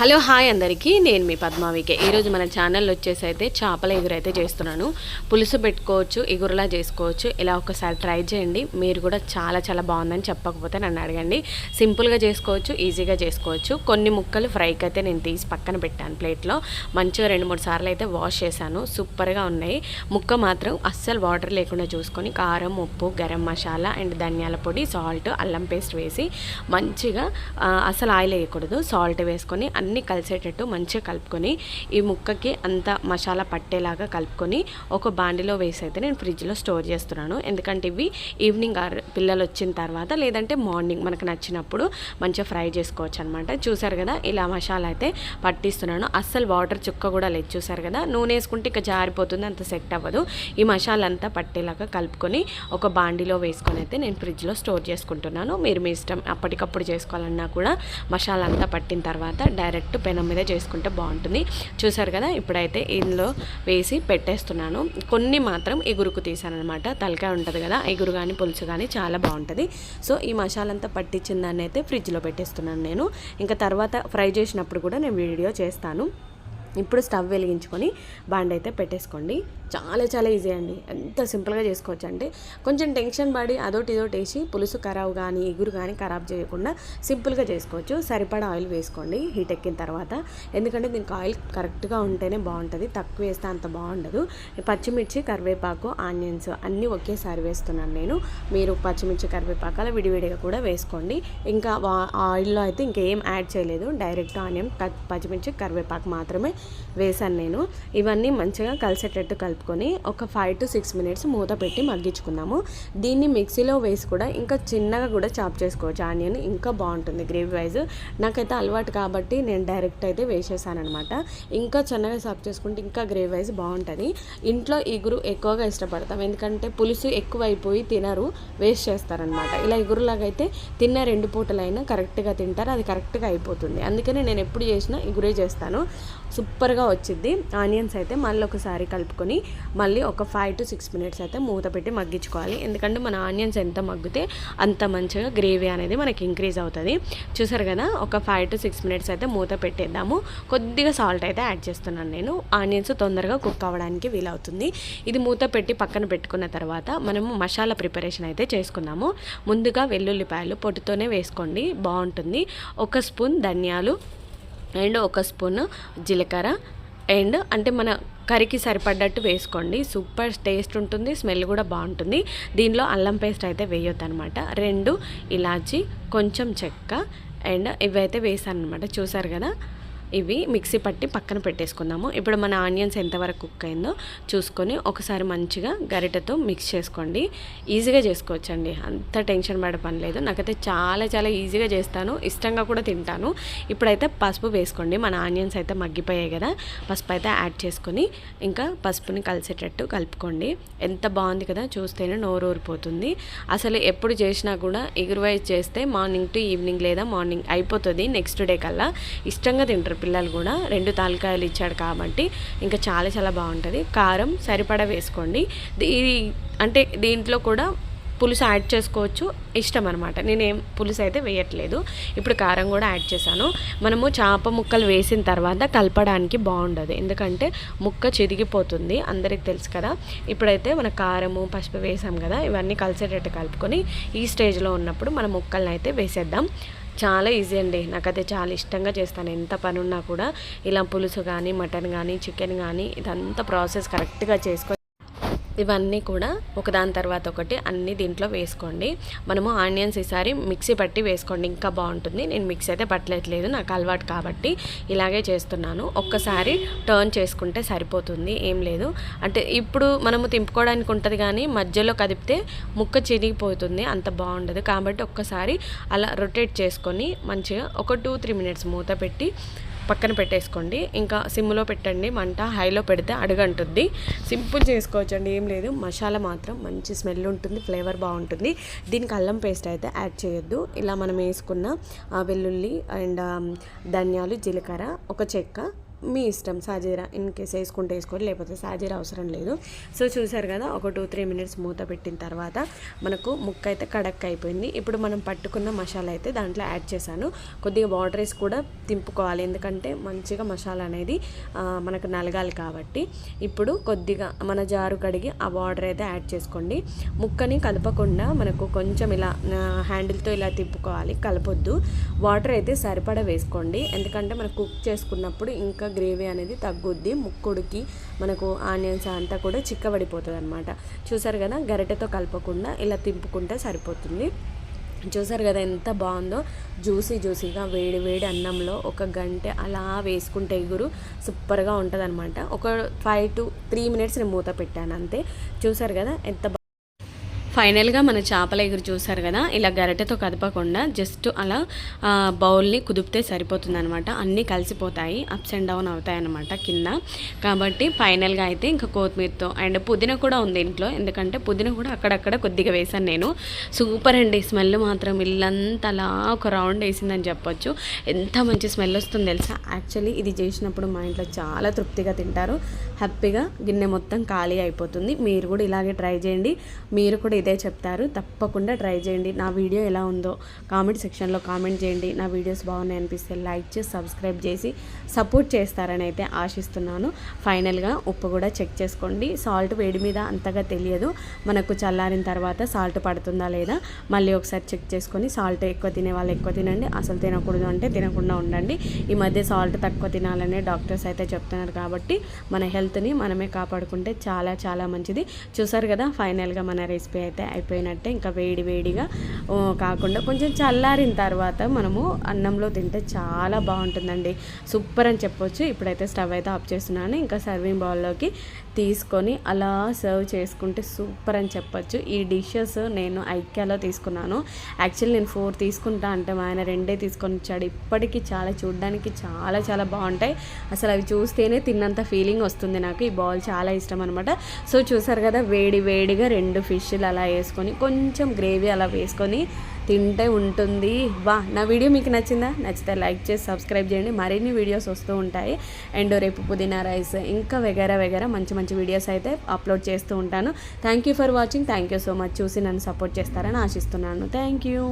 Hello hi అందరికీ. నేను మీ పద్మావికే. ఈరోజు మన ఛానల్ వచ్చేసి అయితే చేపల ఎగురైతే చేస్తున్నాను. పులుసు పెట్టుకోవచ్చు ఎగురులా చేసుకోవచ్చు. ఇలా ఒకసారి ట్రై చేయండి. మీరు కూడా చాలా చాలా బాగుందని చెప్పకపోతే నన్ను అడగండి. సింపుల్గా చేసుకోవచ్చు ఈజీగా చేసుకోవచ్చు. కొన్ని ముక్కలు ఫ్రైకి అయితే నేను తీసి పక్కన పెట్టాను ప్లేట్లో మంచిగా రెండు మూడు సార్లు అయితే వాష్ చేశాను. సూపర్గా ఉన్నాయి. ముక్క మాత్రం అస్సలు వాటర్ లేకుండా చూసుకొని కారం ఉప్పు గరం మసాలా అండ్ ధనియాల పొడి సాల్ట్ అల్లం పేస్ట్ వేసి మంచిగా అసలు ఆయిల్ వేయకూడదు. సాల్ట్ వేసుకొని అన్నీ కలిసేటట్టు మంచిగా కలుపుకొని ఈ ముక్కకి అంత మసాలా పట్టేలాగా కలుపుకొని ఒక బాండిలో వేసి అయితే నేను ఫ్రిడ్జ్లో స్టోర్ చేస్తున్నాను. ఎందుకంటే ఇవి ఈవినింగ్ ఆర్ పిల్లలు వచ్చిన తర్వాత లేదంటే మార్నింగ్ మనకు నచ్చినప్పుడు మంచిగా ఫ్రై చేసుకోవచ్చు అనమాట చూసారు కదా ఇలా మసాలా అయితే పట్టిస్తున్నాను. అస్సలు వాటర్ చుక్క కూడా లేదు. చూసారు కదా నూనె వేసుకుంటే ఇక జారిపోతుంది అంత సెట్ అవ్వదు. ఈ మసాలా అంతా పట్టేలాగా కలుపుకొని ఒక బాండిలో వేసుకొని అయితే నేను ఫ్రిడ్జ్లో స్టోర్ చేసుకుంటున్నాను. మీరు మీ ఇష్టం అప్పటికప్పుడు చేసుకోవాలన్నా కూడా మసాలా అంతా పట్టిన తర్వాత డైరెక్ట్ పెనం మీద చేసుకుంటే బాగుంటుంది. చూసారు కదా ఇప్పుడైతే ఇందులో వేసి పెట్టేస్తున్నాను. కొన్ని మాత్రం ఎగురుకు తీసాను అనమాట తలకాయ ఉంటుంది కదా ఎగురు కానీ పులుసు కానీ చాలా బాగుంటుంది. సో ఈ మసాలంతా పట్టించిన దాన్ని అయితే ఫ్రిడ్జ్లో పెట్టేస్తున్నాను నేను. ఇంకా తర్వాత ఫ్రై చేసినప్పుడు కూడా నేను వీడియో చేస్తాను. ఇప్పుడు స్టవ్ వెలిగించుకొని బాండ్ అయితే పెట్టేసుకోండి. చాలా చాలా ఈజీ అండి. ఎంత సింపుల్గా చేసుకోవచ్చు అంటే కొంచెం టెన్షన్ పడి అదోటి ఇదోటి వేసి పులుసు ఖరాబ్ కానీ ఎగురు కానీ ఖరాబ్ చేయకుండా సింపుల్గా చేసుకోవచ్చు. సరిపడా ఆయిల్ వేసుకోండి. హీట్ ఎక్కిన తర్వాత ఎందుకంటే దీనికి ఆయిల్ కరెక్ట్గా ఉంటేనే బాగుంటుంది. తక్కువ వేస్తే అంత బాగుండదు. పచ్చిమిర్చి కరివేపాకు ఆనియన్స్ అన్నీ ఒకేసారి వేస్తున్నాను నేను. మీరు పచ్చిమిర్చి కరివేపాకు అలా విడివిడిగా కూడా వేసుకోండి. ఇంకా వా- ఆయిల్లో అయితే ఇంకేం యాడ్ చేయలేదు. డైరెక్ట్ ఆనియన్ పచ్చిమిర్చి కరివేపాకు మాత్రమే వేసాను నేను. ఇవన్నీ మంచిగా కలిసేటట్టు కలుపుకొని ఒక ఫైవ్ టు సిక్స్ మినిట్స్ మూత పెట్టి మగ్గించుకున్నాము దీన్ని మిక్సీలో వేసి కూడా ఇంకా చిన్నగా కూడా చాప్ చేసుకోవచ్చు. ఆనియన్ ఇంకా బాగుంటుంది గ్రేవీ వైజ్. నాకైతే అలవాటు కాబట్టి నేను డైరెక్ట్ అయితే వేసేసాను అనమాట ఇంకా చిన్నగా చాప్ చేసుకుంటే ఇంకా గ్రేవీ వైజ్ బాగుంటుంది. ఇంట్లో ఇగురు ఎక్కువగా ఇష్టపడతాం. ఎందుకంటే పులుసు ఎక్కువ అయిపోయి తినరు వేస్ట్ చేస్తారనమాట ఇలా ఇగురులాగా అయితే తిన్న రెండు పూటలైనా కరెక్ట్గా తింటారు. అది కరెక్ట్గా అయిపోతుంది. అందుకనే నేను ఎప్పుడు చేసినా ఇగురే చేస్తాను. సూపర్గా వచ్చింది ఆనియన్స్ అయితే మళ్ళీ ఒకసారి కలుపుకొని మళ్ళీ ఒక ఫైవ్ టు సిక్స్ మినిట్స్ అయితే మూత పెట్టి మగ్గించుకోవాలి. ఎందుకంటే మన ఆనియన్స్ ఎంత మగ్గితే అంత మంచిగా గ్రేవీ అనేది మనకి ఇంక్రీజ్ అవుతుంది. చూసారు కదా ఒక ఫైవ్ టు సిక్స్ మినిట్స్ అయితే మూత పెట్టేద్దాము. కొద్దిగా సాల్ట్ అయితే యాడ్ చేస్తున్నాను నేను. ఆనియన్స్ తొందరగా కుక్ అవ్వడానికి వీలవుతుంది. ఇది మూత పెట్టి పక్కన పెట్టుకున్న తర్వాత మనము మసాలా ప్రిపరేషన్ అయితే చేసుకుందాము. ముందుగా వెల్లుల్లిపాయలు పొట్టుతోనే వేసుకోండి. బాగుంటుంది. ఒక స్పూన్ ధనియాలు అండ్ ఒక స్పూన్ జీలకర్ర. అండ్ అంటే మన కర్రీకి సరిపడ్డట్టు వేసుకోండి. సూపర్ టేస్ట్ ఉంటుంది స్మెల్ కూడా బాగుంటుంది. దీనిలో అల్లం పేస్ట్ అయితే వేయొద్దు అనమాట రెండు ఇలాచి కొంచెం చెక్క. అండ్ ఇవైతే వేసాను అనమాట చూసారు కదా? ఇవి మిక్సీ పట్టి పక్కన పెట్టేసుకుందాము. ఇప్పుడు మన ఆనియన్స్ ఎంతవరకు కుక్ అయిందో చూసుకొని ఒకసారి మంచిగా గరిటతో మిక్స్ చేసుకోండి. ఈజీగా చేసుకోవచ్చండి. అంత టెన్షన్ పడే పని లేదు. నాకైతే చాలా చాలా ఈజీగా చేస్తాను. ఇష్టంగా కూడా తింటాను. ఇప్పుడైతే పసుపు వేసుకోండి. మన ఆనియన్స్ అయితే మగ్గిపోయాయి కదా. పసుపు అయితే యాడ్ చేసుకొని ఇంకా పసుపుని కలిసేటట్టు కలుపుకోండి. ఎంత బాగుంది కదా. చూస్తేనే నోరు ఊరిపోతుంది. అసలు ఎప్పుడు చేసినా కూడా ఎగురువైజ్ చేస్తే మార్నింగ్ టు ఈవినింగ్ లేదా మార్నింగ్ అయిపోతుంది. నెక్స్ట్ డే కల్లా ఇష్టంగా తింటారు. పిల్లలు కూడా రెండు తాలికాయలు ఇచ్చాడు కాబట్టి ఇంకా చాలా చాలా బాగుంటుంది. కారం సరిపడా వేసుకోండి. ఇది అంటే దీంట్లో కూడా పులుసు యాడ్ చేసుకోవచ్చు. ఇష్టం అనమాట నేనేం పులుసు అయితే వేయట్లేదు. ఇప్పుడు కారం కూడా యాడ్ చేశాను. మనము చేప ముక్కలు వేసిన తర్వాత కలపడానికి బాగుండదు. ఎందుకంటే ముక్క చిరిగిపోతుంది. అందరికి తెలుసు కదా. ఇప్పుడైతే మన కారము పసుపు వేసాం కదా. ఇవన్నీ కలిసేటట్టు కలుపుకొని ఈ స్టేజ్లో ఉన్నప్పుడు మన ముక్కలను అయితే వేసేద్దాం. చాలా ఈజీ అండి. నాకైతే చాలా ఇష్టంగా చేస్తాను. ఎంత పని ఉన్నా కూడా ఇలా పులుసు కానీ మటన్ కానీ చికెన్ కానీ ఇదంతా ప్రాసెస్ కరెక్ట్గా చేసుకొని ఇవన్నీ కూడా ఒకదాని తర్వాత ఒకటి అన్నీ దీంట్లో వేసుకోండి. మనము ఆనియన్స్ ఈసారి మిక్సీ పట్టి వేసుకోండి. ఇంకా బాగుంటుంది. నేను మిక్సీ అయితే పట్టలేదు నాకు అలవాటు కాబట్టి ఇలాగే చేస్తున్నాను. ఒక్కసారి టర్న్ చేసుకుంటే సరిపోతుంది. ఏం లేదు. అంటే ఇప్పుడు మనము తింపుకోవడానికి ఉంటుంది కానీ మధ్యలో కదిపితే ముక్క చిరిగిపోతుంది అంత బాగుండదు. కాబట్టి ఒక్కసారి అలా రొటేట్ చేసుకొని మంచిగా ఒక టూ త్రీ మినిట్స్ మూత పెట్టి పక్కన పెట్టేసుకోండి. ఇంకా సిమ్లో పెట్టండి. మంట హైలో పెడితే అడుగంటుంది. సింపుల్ చేసుకోవచ్చండి. ఏం లేదు. మసాలా మాత్రం మంచి స్మెల్ ఉంటుంది. ఫ్లేవర్ బాగుంటుంది. దీనికి అల్లం పేస్ట్ అయితే యాడ్ చేయొద్దు. ఇలా మనం వేసుకున్న వెల్లుల్లి అండ్ ధనియాలు జీలకర్ర ఒక చెక్క మీ ఇష్టం సాజీరా ఇన్ కేస్ వేసుకుంటే వేసుకోండి లేకపోతే సాజీరా అవసరం లేదు. సో చూసారు కదా ఒక టూ త్రీ మినిట్స్ మూత పెట్టిన తర్వాత మనకు ముక్క అయితే కడక్ అయిపోయింది. ఇప్పుడు మనం పట్టుకున్న మసాలా అయితే దాంట్లో యాడ్ చేశాను. కొద్దిగా వాటర్ వేసి కూడా తింపుకోవాలి ఎందుకంటే మంచిగా మసాలా అనేది మనకు నలగాలి కాబట్టి. ఇప్పుడు కొద్దిగా మన జారు కడిగి ఆ వాటర్ అయితే యాడ్ చేసుకోండి. ముక్కని కలపకుండా మనకు కొంచెం ఇలా హ్యాండిల్తో ఇలా తిప్పుకోవాలి కలపొద్దు. వాటర్ అయితే సరిపడా వేసుకోండి ఎందుకంటే మనం కుక్ చేసుకున్నప్పుడు ఇంకా గ్రేవీ అనేది తగ్గుద్ది ముక్కుడికి మనకు ఆనియన్స్ అంతా కూడా చిక్కబడిపోతుంది అనమాట చూసారు కదా గరిటెతో కలపకుండా ఇలా తింపుకుంటే సరిపోతుంది. చూసారు కదా ఎంత బాగుందో జ్యూసీ జ్యూసీగా వేడి వేడి అన్నంలో ఒక గంట అలా వేసుకుంటే ఎగురు సూపర్గా ఉంటుంది అనమాట ఒక ఫైవ్ టు త్రీ మినిట్స్ నేను మూత పెట్టాను అంతే. చూసారు కదా ఎంత ఫైనల్గా మన చేపల ఎగురు చూసారు కదా ఇలా గరిటెతో కదపకుండా జస్ట్ అలా బౌల్ని కుదిపితే సరిపోతుంది అనమాట అన్నీ కలిసిపోతాయి అప్స్ అండ్ డౌన్ అవుతాయి అనమాట కింద. కాబట్టి ఫైనల్గా అయితే ఇంకా కొత్తిమీరతో అండ్ పుదీనా కూడా ఉంది ఇంట్లో. ఎందుకంటే పుదీనా కూడా అక్కడక్కడ కొద్దిగా వేసాను నేను. సూపర్ అండి స్మెల్ మాత్రం ఇల్లంతా అలా ఒక రౌండ్ వేసిందని చెప్పొచ్చు. ఎంత మంచి స్మెల్ వస్తుంది తెలుసా? యాక్చువల్లీ ఇది చేసినప్పుడు మా ఇంట్లో చాలా తృప్తిగా తింటారు. హ్యాపీగా గిన్నె మొత్తం ఖాళీ అయిపోతుంది. మీరు కూడా ఇలాగే ట్రై చేయండి. మీరు కూడా ఇదే చెప్తారు తప్పకుండా ట్రై చేయండి. నా వీడియో ఎలా ఉందో కామెంట్ సెక్షన్లో కామెంట్ చేయండి. నా వీడియోస్ బాగున్నాయి అనిపిస్తే లైక్ చేసి సబ్స్క్రైబ్ చేసి సపోర్ట్ చేస్తారని అయితే ఆశిస్తున్నాను. ఫైనల్గా ఉప్పు కూడా చెక్ చేసుకోండి. సాల్ట్ వేడి మీద అంతగా తెలియదు. మనకు చల్లారిన తర్వాత సాల్ట్ పడుతుందా లేదా మళ్ళీ ఒకసారి చెక్ చేసుకొని సాల్ట్ ఎక్కువ తినే వాళ్ళు ఎక్కువ తినండి. అసలు తినకూడదు అంటే తినకుండా ఉండండి. ఈ మధ్య సాల్ట్ తక్కువ తినాలనే డాక్టర్స్ అయితే చెప్తున్నారు కాబట్టి మన హెల్త్ని మనమే కాపాడుకుంటే చాలా చాలా మంచిది. చూసారు కదా ఫైనల్గా మన రెసిపీ అయితే. అయిపోయినట్టే ఇంకా వేడి వేడిగా కాకుండా కొంచెం చల్లారిన తర్వాత మనము అన్నంలో తింటే చాలా బాగుంటుందండి. సూపర్ అని చెప్పొచ్చు. ఇప్పుడైతే స్టవ్ అయితే ఆఫ్ చేస్తున్నాను. ఇంకా సర్వింగ్ బౌల్లోకి తీసుకొని అలా సర్వ్ చేసుకుంటే సూపర్ అని చెప్పొచ్చు. ఈ డిషెస్ నేను ఐక్యాలో తీసుకున్నాను. యాక్చువల్లీ నేను ఫోర్ తీసుకుంటా అంటే మా ఆయన రెండే తీసుకొని వచ్చాడు. ఇప్పటికీ చాలా చూడడానికి చాలా చాలా బాగుంటాయి. అసలు అవి చూస్తేనే తిన్నంత ఫీలింగ్ వస్తుంది నాకు. ఈ బౌల్ చాలా ఇష్టం అనమాట సో చూసారు కదా వేడి వేడిగా రెండు ఫిష్లు అలా వేసుకొని కొంచెం గ్రేవీ అలా వేసుకొని తింటే ఉంటుంది. వా నా వీడియో మీకు నచ్చిందా? నచ్చితే లైక్ చేసి సబ్స్క్రైబ్ చేయండి. మరిన్ని వీడియోస్ వస్తూ ఉంటాయి. అండ్ రేపు పుదీనా రైస్ ఇంకా వెగరా వెగరా మంచి మంచి వీడియోస్ అయితే అప్లోడ్ చేస్తూ ఉంటాను. Thank you for watching thank you so much చూసి నన్ను సపోర్ట్ చేస్తారని ఆశిస్తున్నాను. Thank you